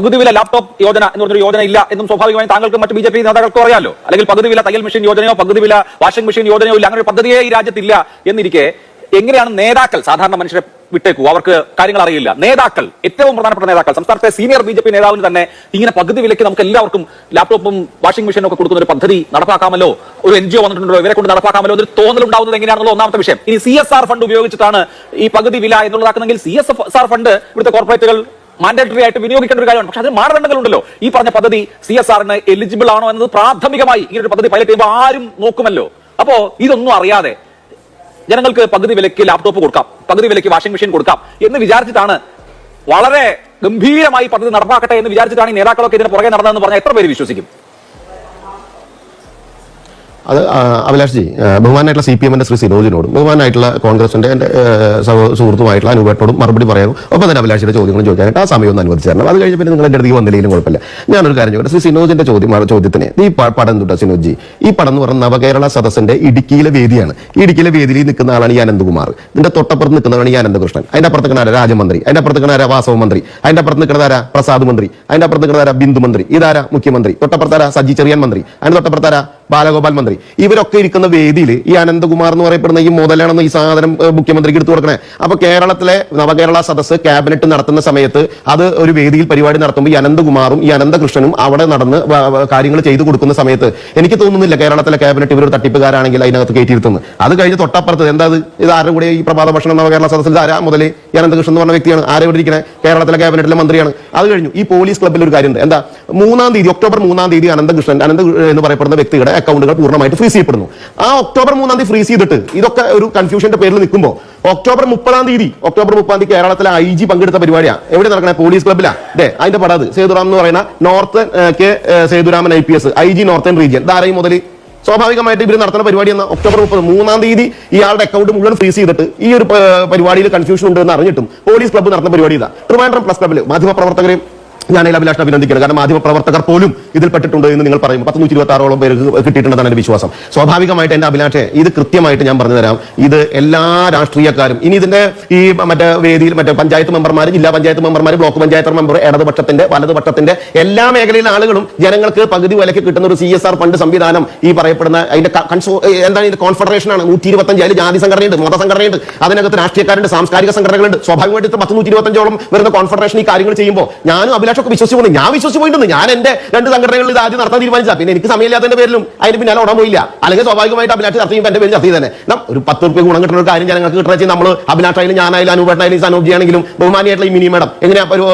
പകുതി വില ലാപ്ടോപ്പ് യോജന എന്ന് പറഞ്ഞൊരു യോജന ഇല്ല എന്നും സ്വാഭാവികമായും താങ്കൾക്കും മറ്റ് ബി ജെ പി നേതാക്കൾക്കും അറിയാലോ. അല്ലെങ്കിൽ പകുതി വില തയ്യൽ മെഷീൻ യോജനയോ പകുതി വില വാഷിംഗ് മെഷീൻ യോജനയോ ഇല്ല. അങ്ങനെ ഒരു പദ്ധതിയേ ഈ രാജ്യത്തില്ല എന്നിരിക്കെ എങ്ങനെയാണ് നേതാക്കൾ സാധാരണ മനുഷ്യരെ വിട്ടേക്കൂ? അവർക്ക് കാര്യങ്ങൾ അറിയില്ല. നേതാക്കൾ ഏറ്റവും പ്രധാനപ്പെട്ട നേതാക്കൾ സംസ്ഥാനത്തെ സീനിയർ ബി ജെ പി നേതാവിന് തന്നെ ഇങ്ങനെ പകുതി വിലയ്ക്ക് നമുക്ക് എല്ലാവർക്കും ലാപ്ടോപ്പും വാഷിംഗ് മെഷീനും ഒക്കെ കൊടുക്കുന്ന ഒരു പദ്ധതി നടപ്പാക്കാമല്ലോ? ഒരു എൻ ജി ഒ വന്നിട്ടുണ്ടോ ഇവരെ കൊണ്ട് നടപ്പാക്കാമല്ലോ? എന്നൊരു തോന്നൽ ഉണ്ടാവുന്നത് എങ്ങനെയാണെന്നുള്ള ഒന്നാമത്തെ വിഷയം. ഇനി സി എസ് ആർ ഫണ്ട് ഉപയോഗിച്ചിട്ടാണ് ഈ പകുതി വില എന്നുള്ളതാക്കുന്നെങ്കിൽ സി എസ് ആർ ഫണ്ട് ഇവിടുത്തെ കോർപ്പറേറ്റുകൾ മാൻഡേറ്ററി ആയിട്ട് വിനിയോഗിക്കേണ്ട ഒരു കാര്യമാണ്. പക്ഷെ അതിന് മാനദണ്ഡങ്ങളുണ്ടല്ലോ. ഈ പറഞ്ഞ പദ്ധതി സി എസ് ആറിന് എലിജിബിൾ ആണോ എന്നത് പ്രാഥമികമായി ഇങ്ങനെ ഒരു പദ്ധതി പൈലറ്റ് ചെയ്യുമ്പോൾ ആരും നോക്കുമല്ലോ. അപ്പോ ഇതൊന്നും അറിയാതെ ജനങ്ങൾക്ക് പകുതി വിലയ്ക്ക് ലാപ്ടോപ്പ് കൊടുക്കാം പകുതി വിലയ്ക്ക് വാഷിംഗ് മെഷീൻ കൊടുക്കാം എന്ന് വിചാരിച്ചിട്ടാണ് വളരെ ഗംഭീരമായി പദ്ധതി നടപ്പാക്കട്ടെ എന്ന് വിചാരിച്ചിട്ടാണ് ഈ നേതാക്കളൊക്കെ ഇതിന് പുറകെ നടന്നതെന്ന് പറഞ്ഞാൽ എത്ര പേര് വിശ്വസിക്കും? അത് അഭിലാഷ്ജി ബഹുമാനായിട്ടുള്ള സി പി എമ്മിന്റെ ശ്രീ സിനോജിനോടും ബഹുമാനായിട്ടുള്ള കോൺഗ്രസിന്റെ എന്റെ സുഹൃത്തുമായിട്ടുള്ള അനുപേട്ടോടും മറുപടി പറയാനും ഒപ്പം തന്നെ അഭിലാഷിയുടെ ചോദ്യങ്ങളും ചോദിക്കാനായിട്ട് ആ സമയം ഒന്ന് അനുവദിച്ചു തരണം അത് കഴിഞ്ഞ് പിന്നെ നിങ്ങൾ എന്റെ അടുത്തേക്ക് വന്നില്ലെങ്കിലും കുഴപ്പമില്ല. ഞാനൊരു കാര്യം ചോദിക്കട്ടെ. ശ്രീ സിനോജിന്റെ ചോദ്യം ചോദ്യത്തിന് ഈ പടം തൊട്ടാ സിനോജി ഈ പടം എന്ന് പറഞ്ഞ നവകേരള സദസ്സിന്റെ ഇടുക്കിയിലെ വേദിയാണ്. ഇടുക്കിയിലെ വേദിയിൽ നിൽക്കുന്ന ആളാണ് ഈ അനന്തകുമാർ. ഇതിന്റെ തൊട്ടപ്പുറത്ത് നിൽക്കുന്നതാണ് ഈ അനന്തകൃഷ്ണൻ. അതിന്റെ അപ്പുറത്ത് നിൽക്കുന്ന രാജമന്ത്രി. അതിന്റെ അപ്പുറത്ത് നിൽക്കുന്ന വാസവ മന്ത്രി അതിന്റെ അപ്പുറത്ത് നിൽക്കുന്ന ആരാ? പ്രസാദ് മന്ത്രി. അതിന്റെ അപ്പുറത്ത് നിൽക്കുന്ന ആരാ? ബിന്ദു മന്ത്രി. ഇതാരാ മുഖ്യമന്ത്രി? തൊട്ടപ്പുറത്താരാ സജി ചെറിയാൻ മന്ത്രി. അതിന്റെ തൊട്ടപ്പുറത്താരാ ബാലഗോപാൽ മന്ത്രി. ഇവരൊക്കെ ഇരിക്കുന്ന വേദിയിൽ ഈ അനന്തകുമാർ എന്ന് പറയപ്പെടുന്ന ഈ മുതലാണെന്ന് ഈ സാധനം മുഖ്യമന്ത്രിക്ക് എടുത്തു കൊടുക്കണേ. അപ്പൊ കേരളത്തിലെ നവകേരള സദസ്സ് ക്യാബിനറ്റ് നടത്തുന്ന സമയത്ത് അത് ഒരു വേദിയിൽ പരിപാടി നടത്തുമ്പോൾ ഈ അനന്തകുമാറും ഈ അനന്തകൃഷ്ണനും അവിടെ നടന്ന് കാര്യങ്ങൾ ചെയ്തു കൊടുക്കുന്ന സമയത്ത് എനിക്ക് തോന്നുന്നില്ല കേരളത്തിലെ ക്യാബിനറ്റ് ഇവർ തട്ടിപ്പുകാരാണെങ്കിൽ അതിനകത്ത് കയറ്റിയിരുത്തുന്നു അത് കഴിഞ്ഞ് തൊട്ടപ്പുറത്ത് എന്താ ഇത്? ആരും കൂടെ ഈ പ്രഭാത ഭക്ഷണം നവകേരള സദസ്സിൽ ആരാ മുതലേ? ഈ അനന്തകൃഷ്ണൻ എന്ന് പറഞ്ഞ വ്യക്തിയാണ്. ആരെ ഇവിടെ ഇരിക്കണേ? കേരളത്തിലെ ക്യാബിനറ്റിലെ മന്ത്രിയാണ്. അത് കഴിഞ്ഞു. ഈ പോലീസ് ക്ലബ്ബിൽ ഒരു കാര്യമുണ്ട്. എന്താ? മൂന്നാം തീയതി ഒക്ടോബർ മൂന്നാം തീയതി അനന്തകൃഷ്ണൻ അനന്ത എന്ന് പറയപ്പെടുന്ന വ്യക്തിയുടെ അക്കൗണ്ടുകൾ പൂർണമായിട്ട് ഫ്രീസ് ചെയ്യപ്പെടുന്നു. ആ ഒക്ടോബർ മൂന്നാം തീയതി ഫ്രീസ് ചെയ്തിട്ട് ഇതൊക്കെ ഒരു കൺഫ്യൂഷന്റെ പേരിൽ നിൽക്കുമ്പോൾ ഒക്ടോബർ മുപ്പതാം തീയതി ഒക്ടോബർ മുപ്പതാം തീയതി കേരളത്തിലെ ഐ ജി പങ്കെടുത്ത പരിപാടിയാണ് എവിടെ നടക്കണേ? പോലീസ് ക്ലബ്ബിലാ അതെ അതിന്റെ പടാത് സേതുറാം എന്ന് പറയുന്ന north K Sethuraman I P S I G northern region ധാരയും മുതൽ സ്വാഭാവികമായിട്ട് ഇവർ നടത്തുന്ന പരിപാടി എന്ന? ഒക്ടോബർ മുപ്പത് മൂന്നാം തീയതി ഇയാളുടെ അക്കൗണ്ട് മുഴുവൻ ഫ്രീസ് ചെയ്തിട്ട് ഈ ഒരു പരിപാടിയിൽ കൺഫ്യൂഷൻ ഉണ്ട് എന്ന് അറിഞ്ഞിട്ടും പോലീസ് ക്ലബ്ബ് നടത്തുന്ന പരിപാടി ഇതാ. ട്രിവാൻഡ്രം പ്ലസ് ക്ലബ്ബിൽ മാധ്യമപ്രവർത്തകരെയും ഞാൻ അഭിലാഷം അഭിനന്ദിക്കുന്നത് കാരണം മാധ്യമപ്രവർത്തകർ പോലും ഇതിൽ പെട്ടിട്ടുണ്ട് എന്ന് നിങ്ങൾ പറയും പത്ത് നൂറ്റി ഇരുപത്തി ആറോളം പേര് കിട്ടിയിട്ടുണ്ടെന്നാണ് എന്റെ വിശ്വാസം. സ്വാഭാവികമായിട്ട് എന്റെ അഭിലാഷെ ഇത് കൃത്യമായിട്ട് ഞാൻ പറഞ്ഞു തരാം ഇത് എല്ലാ രാഷ്ട്രീയക്കാരും ഇനി ഇതിന്റെ ഈ മറ്റേ വേദിയിൽ മറ്റേ പഞ്ചായത്ത് മെമ്പർമാർ ജില്ലാ പഞ്ചായത്ത് മെമ്പർമാർ ബ്ലോക്ക് പഞ്ചായത്ത് മെമ്പർ ഇടതുപക്ഷത്തിന്റെ വലതുപക്ഷത്തിന്റെ എല്ലാ മേഖലയിലെ ആളുകളും ജനങ്ങൾക്ക് പകുതി വിലക്ക് കിട്ടുന്ന ഒരു സി എസ് ആർ ഫണ്ട് സംവിധാനം ഈ പറയപ്പെടുന്ന അതിന്റെ കൺസോ എന്താണ് ഇതിന്റെ കോൺഫെഡറേഷൻ ആണ്. നൂറ്റി ഇരുപത്തഞ്ച് അതിൽ ജാതി സംഘടനയുണ്ട് മതസംഘടനയുണ്ട്. അതിനകത്ത് രാഷ്ട്രീയക്കാരുണ്ട് സാംസ്കാരിക സംഘടനകളുണ്ട്. സ്വാഭാവികമായിട്ട് ഇത് പത്ത് നൂറ്റി ഇരുപത്തഞ്ചോളം വരുന്ന കോൺഫെഡറേഷൻ ഈ കാര്യങ്ങൾ ചെയ്യുമ്പോൾ ഞാനും അഭിലാഷൊക്കെ വിശ്വസിച്ച് പോകുന്നത് ഞാൻ വിശ്വസിച്ച് പോയിട്ടുണ്ട്. ഞാൻ എന്റെ രണ്ട് സംഘടനകളിൽ ഇത് ആദ്യം നടത്താൻ തീരുമാനിച്ചാൽ പിന്നെ എനിക്ക് സമയമില്ലാത്തതിന്റെ പേരിലും അതിന് പിന്നാലെ ഓടാൻ പോയില്ല. അല്ലെങ്കിൽ സ്വാഭാവികമായിട്ട് അഭിലാഷ് ചർച്ച ചെയ്യുമ്പോൾ എന്റെ പേര് ചർച്ച ചെയ്ത് തന്നെ ഒരു പത്ത് റുപ്യ ഗുണം കിട്ടുന്ന ഒരു കാര്യം ഞങ്ങൾക്ക് കിട്ടാൻ വെച്ചാൽ നമ്മൾ അഭിലാഷായാലും ഞാനായാലും അനൂപേട്ടനായാലും സാനോജിയാണെങ്കിലും ബഹുമാനിയായിട്ടുള്ള ഈ മിനി മേഡം എങ്ങനെയാ ഒരു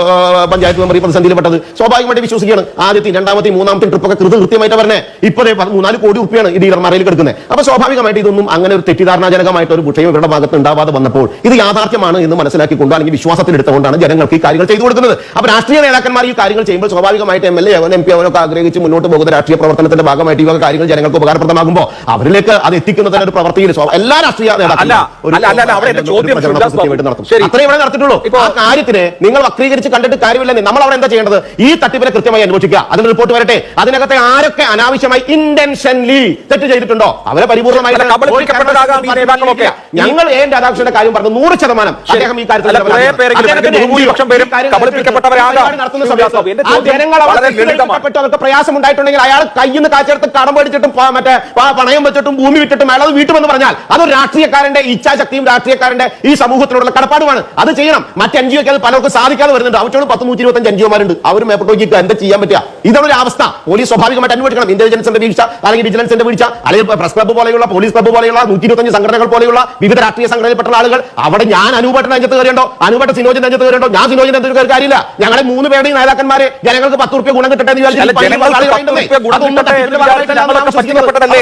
പഞ്ചായത്ത് മെമ്പർ ഈ പ്രതിസന്ധിയിൽ പെട്ടത്? സ്വാഭാവികമായിട്ട് വിശ്വസിക്കുകയാണ്. ആദ്യത്തെ രണ്ടാമത്തെ മൂന്നാമത്തെ ട്രിപ്പ് ഒക്കെ കൃത കൃത്യമായിട്ട് പറഞ്ഞേ. ഇപ്പോഴേ മൂന്നാൽ കോടി റുപ്യാണ് ഈ ഡീലർമാരിൽ കിടക്കുന്നത്. അപ്പൊ സ്വാഭാവികമായിട്ട് ഇതൊന്നും അങ്ങനെ ഒരു തെറ്റിദ്ധാരണാജനകമായിട്ട് ഒരു വിഷയം ഇവരുടെ ഭാഗത്ത് ഉണ്ടാവാതെ വന്നപ്പോൾ ഇത് യാഥാർത്ഥ്യമാണ് എന്ന് മനസ്സിലാക്കി മനസ്സിലാക്കിക്കൊണ്ട് അല്ലെങ്കിൽ വിശ്വാസത്തിലെടുത്തുകൊണ്ടാണ് ജനങ്ങൾക്ക് ഈ കാര്യങ്ങൾ ചെയ്തു കൊടുക്കുന്നത്. അപ്പൊ രാഷ്ട്രീയ നേതാക്കന്മാർ ഈ കാര്യങ്ങൾ ചെയ്യുമ്പോൾ സ്വാഭാവികമായിട്ട് M L A M P അവരൊക്കെ ആഗ്രഹിച്ച് മുന്നോട്ട് പോകുന്ന രാഷ്ട്രീയ പ്രവർത്തനത്തിന്റെ ഭാഗമായിട്ട് വക കാര്യങ്ങൾ ജനങ്ങൾക്ക് ഉപകാരപ്രദമാകുമ്പോൾ അവരിലേക്ക് അത് എത്തിക്കുന്നതിന് ഒരു പ്രവർത്തിയിൽ എല്ലാ രാഷ്ട്രീയ നേതാക്കളും നടത്തിയിട്ടുള്ളൂ. കാര്യത്തിന് നിങ്ങൾ വക്രീകരിച്ച് കണ്ടിട്ട് കാര്യമില്ലെന്ന് നമ്മൾ അവിടെ എന്താ ചെയ്യേണ്ടത്? ഈ തട്ടിപ്പിനെ കൃത്യമായി അന്വേഷിക്കുക. അതിന് റിപ്പോർട്ട് വരട്ടെ. അതിനകത്തെ ആരൊക്കെ അനാവശ്യമായി ഇന്റൻഷൻലി തെറ്റ് ചെയ്തിട്ടുണ്ടോ? അവരെ ഈ ഞങ്ങൾ എ രാധാകൃഷ്ണന്റെ കാര്യം പറഞ്ഞു നൂറ് ശതമാനം അദ്ദേഹം ഈ കാര്യത്തിൽ പേരും നടത്തുന്ന ശിവദാസ് എന്റെ അവർക്ക് പ്രയാസം ഉണ്ടായിട്ടുണ്ടെങ്കിൽ അയാൾ കയ്യിൽ നിന്ന് കാച്ചെടുത്ത് കടം മേടിച്ചിട്ടും മറ്റേ പണയം വെച്ചിട്ടും ഭൂമി വിറ്റിട്ടും അയാൾ അത് വീട്ടുമെന്ന് പറഞ്ഞാൽ അതൊരു രാഷ്ട്രീയക്കാരന്റെ ഇച്ഛാശക്തിയും രാഷ്ട്രീയക്കാരന്റെ ഈ സമൂഹത്തിനോടുള്ള കടപ്പാടുമാണ്. അത് ചെയ്യണം. മറ്റ് എൻ ജി ഒക്കെ അത് പലർക്കും സാധിക്കാതെ വരുന്നുണ്ട്. അവറ്റോട് പത്ത് നൂറ്റി ഇരുപത്തഞ്ച് എൻ ജി ഒമാരുണ്ട് അവർ മേപ്പോട്ട് എന്താ ചെയ്യാൻ പറ്റുക? ഇതാണ് ഒരു അവസ്ഥ. പോലീസ് സ്വാഭാവികമായിട്ട് അന്വേഷിക്കണം. ഇന്റലിജൻസിന്റെ വീഴ്ച അല്ലെങ്കിൽ വിജിലൻസിന്റെ വീഴ്ച അല്ലെങ്കിൽ പ്രസ് ക്ലബ്ബ് പോലെയുള്ള പോലീസ് ക്ലബ്ബ് പോലെയുള്ള നൂറ്റി ഇരുപത്തഞ്ച് സംഘടനകൾ പോലെയുള്ള വിവിധ രാഷ്ട്രീയ സംഘടനയിൽപ്പെട്ട ആളുകൾ അവിടെ ഞാൻ അനുപേട്ടൻ രഞ്ജത്ത് കയറിയുണ്ടോ? അനുപേട്ട സിനോജൻ രഞ്ജത്ത് കയറിയുണ്ടോ? ഞാൻ സിനോജൻ രഞ്ജത്ത് കയറി കാര്യമില്ല. ഞങ്ങളെ മൂന്ന് പേരുടെയും അല്ല, ഈ നേതാക്കന്മാരെ ജനങ്ങൾക്ക് പത്ത് റുപ്യ ഗുണം കിട്ടട്ടെ?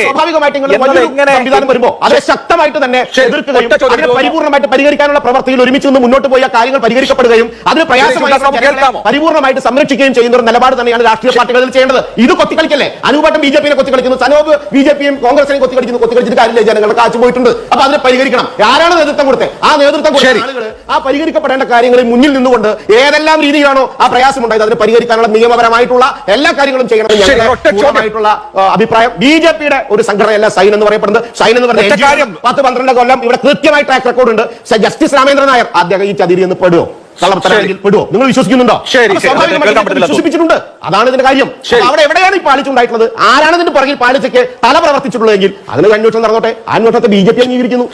സ്വാഭാവികമായിട്ട് സംവിധാനം വരുമ്പോൾ അത് ശക്തമായിട്ട് തന്നെ എതിർക്കുകയും അതിനെ പരിപൂർണമായിട്ട് പരിഹരിക്കാനുള്ള പ്രവർത്തിയിൽ ഒരുമിച്ച് നിന്ന് മുന്നോട്ട് പോയ കാര്യങ്ങൾ പരിഹരിക്കപ്പെടുകയും അതിന് പ്രയാസമായി? പരിപൂർണമായിട്ട് സംരക്ഷിക്കുകയും ചെയ്യുന്ന ഒരു നിലപാട് തന്നെയാണ് രാഷ്ട്രീയ പാർട്ടികളിൽ ചെയ്യേണ്ടത്. ഇത് കൊത്തിക്കളിക്കല്ലേ? അനുപാട്ടം ബി ജെ പിയെ കൊത്തിക്കളിക്കുന്നു. സനോബ് ബി ജെ പിയും കോൺഗ്രസിനെയും കൊത്തിക്കളിക്കുന്നു. കൊത്തിക്കളിച്ചിട്ട് കാര്യമില്ല. ജനങ്ങളുടെ കാച്ചു പോയിട്ടുണ്ട്. അപ്പൊ അതിനെ പരിഹരിക്കണം. ആരാണ് നേതൃത്വം കൊടുത്തത് ആ നേതൃത്വം കൊടുത്ത. ആളുകൾ ആ പരിഹരിക്കപ്പെടേണ്ട കാര്യങ്ങളിൽ മുന്നിൽ നിന്നുകൊണ്ട് ഏതെല്ലാം രീതിയിലാണോ ആ പ്രയാസം ഉണ്ടായത് അതിനെ പരിഹരിക്കാനുള്ള നിയമപരമായിട്ടുള്ള എല്ലാ കാര്യങ്ങളും ചെയ്യണം അഭിപ്രായം. ബി ജെ പിയുടെ ഒരു സംഘടനയല്ല സൈൻ എന്ന് പറയപ്പെടുന്നത്. സൈൻ എന്ന് പറഞ്ഞ. പത്ത് പന്ത്രണ്ട് കൊല്ലം ഇവിടെ കൃത്യമായി ട്രാക്ക് റെക്കോർഡ് ഉണ്ട്. ജസ്റ്റിസ് രാമേന്ദ്രൻ നായർ അദ്ദേഹം ഈ ചതിരി എന്ന് പെടുവോ? പെടുവോ? നിങ്ങൾ വിശ്വസിക്കുന്നുണ്ടോ? വിശ്വസിപ്പിച്ചിട്ടുണ്ട്. അതാണ് ഇതിന്റെ കാര്യം. അവിടെ എവിടെയാണ് ഈ പാലിച്ചുണ്ടായിട്ടുള്ളത്? ആരാണ് ഇതിന്റെ പുറകിൽ പാലിച്ചയ്ക്ക് തല പ്രവർത്തിച്ചിട്ടുള്ളതെങ്കിൽ അതിന് അന്വേഷണം നടന്നോട്ടെ. അന്വേഷണത്തെ ബി ജെ പി അംഗീകരിക്കുന്നു.